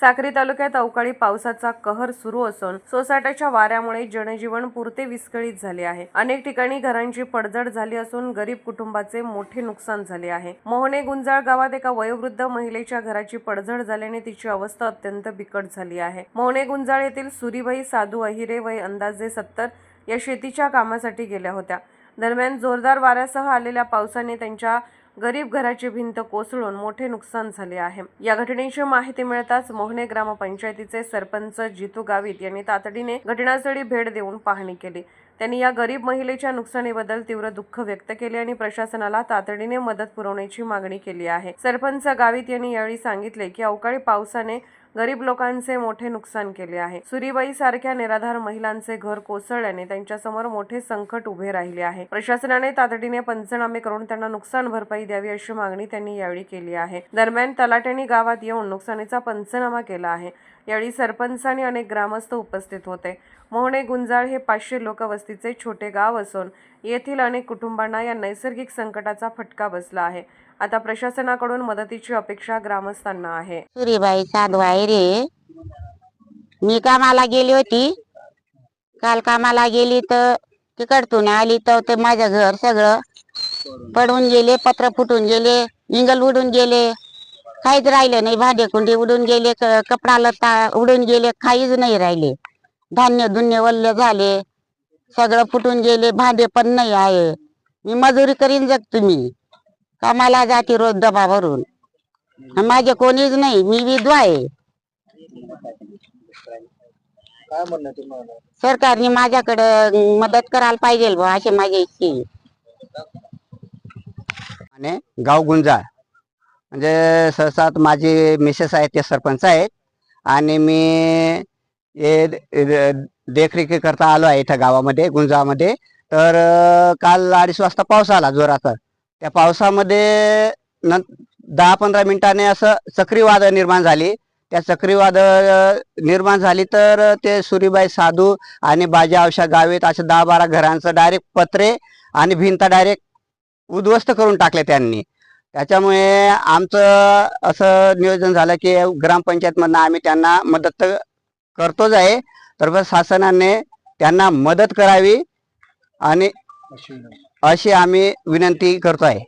साक्री तालुक्यात अवकाळी पावसाचा कहर सुरू असून सोसाट्याच्या वाऱ्यामुळे जनजीवन पुरते विस्कळीत झाले आहे. अनेक ठिकाणी घरांची पडझड झाली असून गरीब कुटुंबाचे मोठे नुकसान झाले आहे. मोहने गुंजाळ गावात एका वयोवृद्ध महिलेच्या घराची पडझड झाल्याने तिची अवस्था अत्यंत बिकट झाली आहे. मोहने गुंजाळ येथील सुरीबाई साधू अहिरे वय अंदाजे सत्तर या शेतीच्या कामासाठी गेल्या होत्या. दरम्यान जोरदार वाऱ्यासह आलेल्या पावसाने त्यांच्या गरीब घराची भिंत कोसळून मोठे नुकसान झाले आहे. या घटनेची माहिती मिळताच मोहने ग्रामपंचायतीचे सरपंच जितू गावित यांनी तातडीने घटनास्थळी भेट देऊन पाहणी केली. त्यांनी या गरीब महिलेच्या नुकसानीबद्दल तीव्र दुःख व्यक्त केले आणि प्रशासनाला तातडीने मदत पुरवण्याची मागणी केली आहे. सरपंच गावित यांनी यावेळी सांगितले की अवकाळी पावसाने गरीब लोकांचे मोठे नुकसान केले आहे. सुरीबाई सारख्या निराधार महिलांचे घर कोसळल्याने त्यांच्यासमोर मोठे संकट उभे राहिले आहे. प्रशासनाने तातडीने पंचनामे करून त्यांना नुकसान भरपाई द्यावी अशी मागणी त्यांनी यावेळी केली आहे. दरम्यान तलाट्यांनी गावात येऊन नुकसानीचा पंचनामा केला आहे. यावेळी सरपंच आणि अनेक ग्रामस्थ उपस्थित होते. मोहणे गुंजाळ हे पाचशे लोकवस्तीचे छोटे गाव असून येथील अनेक कुटुंबांना या नैसर्गिक संकटाचा फटका बसला आहे. आता प्रशासनाकडून मदतीची अपेक्षा ग्रामस्थांना आहे. सुरीबाई साधवाई रे. मी कामाला गेली होती. काल कामाला गेली तर तिकडतून आली तर ते माझं घर सगळं पडून गेले पत्र फुटून गेले इंगल उडून गेले. काहीच राहिलं नाही भांडे कुंडी उडून गेले कपडा लता उडून गेले काहीच नाही राहिले. धान्य धुन्य वल्ल झाले. सगळं फुटून गेले भांडे पण नाही आहे. मी मजुरी करीन जगतो मी कामाला जाते रोज डबा भरून. माझे कोणीच नाही मी विधवा आहे. काय म्हणणं आहे तुम्हाला? सरकारने माझ्याकडे मदत करायला पाहिजे बुवा अशी माझी इच्छा आहे. आणि गाव गुंजाळ म्हणजे सहसा माझी मिसेस आहेत ते सरपंच आहेत. आणि मी हे द- देखरेखी करता आलो आहे इथं गावामध्ये गुंजामध्ये. तर काल अडीच वाजता पाऊस आला जोराचा त्या पावसामध्ये न दहा पंधरा मिनिटाने असं चक्रीवादळ निर्माण झाली. त्या चक्रीवादळ निर्माण झाली तर ते सुरीबाई साधू आणि बाजी आवशा गावीत असे दहा बारा घरांचं डायरेक्ट पत्रे आणि भिंत डायरेक्ट उद्ध्वस्त करून टाकले त्यांनी. त्याच्यामुळे आमचं असं नियोजन झालं की ग्रामपंचायतमधनं आम्ही त्यांना मदत करतोच आहे. तर बस शासनाने त्यांना मदत करावी आणि अशी आम्ही विनंती करतो आहे